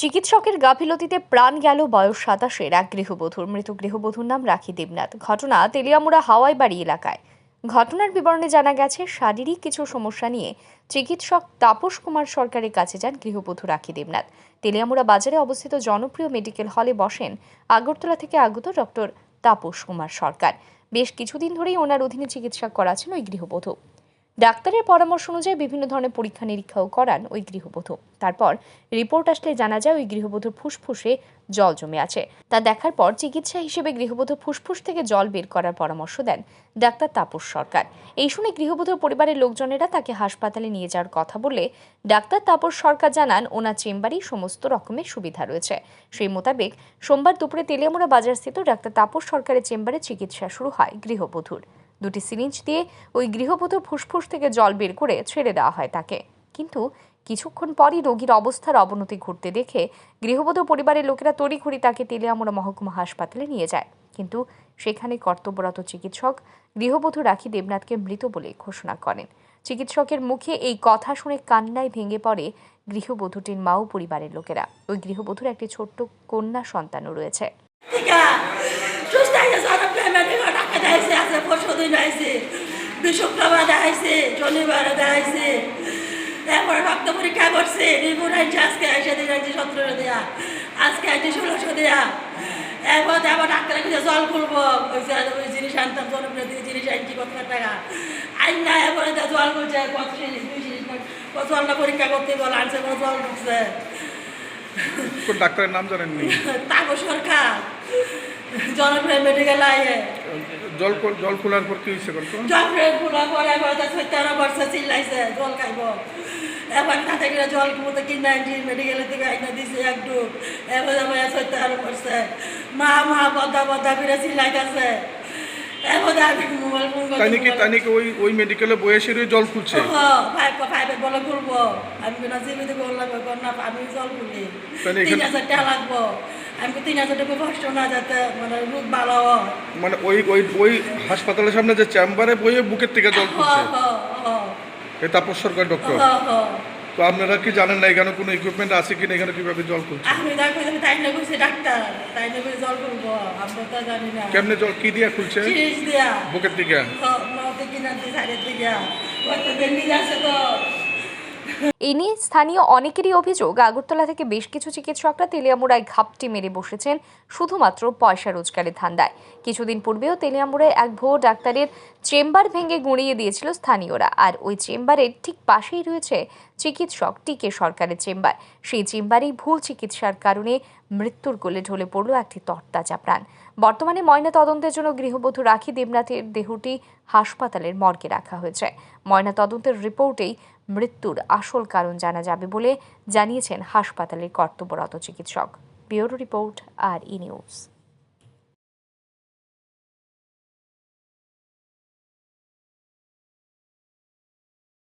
চিকিৎসকের গাফিলতিতে প্রাণ গেল বয়স সাতাশের এক গৃহবধূর। মৃত গৃহবধূর নাম রাখি দেবনাথ। ঘটনা তেলিয়ামুড়া হাওয়াই বাড়ি এলাকায়। ঘটনার বিবরণে জানা গেছে, শারীরিক কিছু সমস্যা নিয়ে চিকিৎসক তাপস কুমার সরকারের কাছে যান গৃহবধূ রাখি দেবনাথ। তেলিয়ামুড়া বাজারে অবস্থিত জনপ্রিয় মেডিকেল হলে বসেন আগরতলা থেকে আগত ডক্টর তাপস কুমার সরকার। বেশ কিছুদিন ধরেই ওনার অধীনে চিকিৎসা করাছেন ওই গৃহবধূ। ডাক্তারের পরামর্শ অনুযায়ী বিভিন্ন ধরনের পরীক্ষা নিরীক্ষাও করান ওই গৃহবধূ। তারপর রিপোর্ট আসলে জানা যায় ওই গৃহবধূর ফুসফুসে জল জমে আছে। তা দেখার পর চিকিৎসা হিসেবে গৃহবধূ ফুসফুস থেকে জল বের করার পরামর্শ দেন ডাক্তার তাপস সরকার। এই শুনে গৃহবধূর পরিবারের লোকজনেরা তাকে হাসপাতালে নিয়ে যাওয়ার কথা বলে ডাক্তার তাপস সরকার জানান, ওনার চেম্বারেই সমস্ত রকমের সুবিধা রয়েছে। সেই মোতাবেক সোমবার দুপুরে তেলিয়ামুড়া বাজারস্থিত ডাক্তার তাপস সরকারের চেম্বারে চিকিৎসা শুরু হয় গৃহবধূর। দুটি সিরিঞ্জ দিয়ে ওই গৃহবধূর ফুসফুস থেকে জল বের করে ছেড়ে দেওয়া হয় তাকে। কিন্তু কিছুক্ষণ পরই রোগীর অবস্থার অবনতি ঘটতে দেখে গৃহবধূ পরিবারের লোকেরা তড়িঘড়ি তাকে তেলিয়ামুড়া মহকুমা হাসপাতালে নিয়ে যায়। কিন্তু সেখানে কর্তব্যরত চিকিৎসক গৃহবধূ রাখি দেবনাথকে মৃত বলে ঘোষণা করেন। চিকিৎসকের মুখে এই কথা শুনে কান্নায় ভেঙে পড়ে গৃহবধূটির মা ও পরিবারের লোকেরা। ওই গৃহবধূর একটি ছোট্ট কন্যা সন্তানও রয়েছে। হয়ে দেয়ছে আছে পরশু দিন আইছে শুক্রবার দেখাইছে শনিবার দেখাইছে তারপরে রক্ত পরীক্ষা করছে রিপোর্ট আনছে আজকে এসে দিন আনছে সতেরো দেয়া আজকে আনছে ষোলোশো দেয়া এরপর আবার ডাক্তারের কাছে জল খুলবো ওই জিনিস আনতাম জনপ্রিয় জিনিস আনছি কত টাকা আইন না এরপরে জল করছে কত জিনিস দুই জিনিস জলটা পরীক্ষা করতে বলে আনছে জল ঢুকছে কোন ডাক্তারের নাম জানেননি? তারপর সরকার। জনপ্রিয় মেডিকেল আইয়ে জল জল খোলার পর কি হয়েছে গল্প জনপ্রিয় পুরা পরে পরে সত্তর বর্ষ চিল্লাইছে জল খাইব। এবার তাতে করে জল মতো কিনে আনছি মেডিকেলের থেকে আইনা দিছে একটু এবার আমার সত্তর বর্ষে মা মা বদা বদা করে চিল্লাইতেছে। এবার আমি মোবাইল ফোন তাই নাকি তাই নাকি ওই ওই মেডিকেলে বয়সেরই জল খুলছে। বলে খুলবো। আমি জীবিত না আমি জল খুলি। তিন হাজার টাকা লাগবো। আমি তিন হাজার টাকা কষ্ট না যাতে মানে রোগ ভালো হয়? মানে ওই ওই ওই হাসপাতালের সামনে যে চেম্বারে বইয়ে বুকের থেকে জল খুলছে। হ তাপস সরকার ডক্টর তো আপনারা কি জানেন না এখানে কোনো ইকুইপমেন্ট আছে কিনা এখানে কীভাবে জল খুলছে আমি দেখো আমি তাই না কইছি ডাক্তার। তাই না কইছি জল করব আমরা তো জানি না। কেমনে জল কি দিয়ে খুলছে? সিরিজ দিয়া। বুকের দিকে? নতে কিনা দিয়ে সাইডের দিকে। ওই তো বেন্ডি আছে তো। এ নিয়ে স্থানীয় অনেকেরই অভিযোগ আগরতলা থেকে বেশ কিছু চিকিৎসকরা তেলিয়ামুড়ায় ঘাপটি মেরে বসেছেন শুধুমাত্র পয়সা রোজগারের ধান্দায়। কিছুদিন পূর্বেও তেলিয়ামুড়ায় এক ভুয়ো ডাক্তারের চেম্বার ভেঙে গুঁড়িয়ে দিয়েছিল স্থানীয়রা। আর ওই চেম্বারের ঠিক পাশেই রয়েছে চিকিৎসক টিকে সরকারের চেম্বার। সেই চেম্বারেই ভুল চিকিৎসার কারণে মৃত্যুর কোলে ঢলে পড়ল একটি তরতাজা প্রাণ। বর্তমানে ময়না তদন্তের জন্য গৃহবধূ রাখি দেবনাথের দেহটি হাসপাতালের মর্গে রাখা হয়েছে। ময়না তদন্তের রিপোর্টেই মৃত্যুর আসল কারণ জানা যাবে বলে জানিয়েছেন হাসপাতালের কর্তব্যরত চিকিৎসক। Bureau report R E news.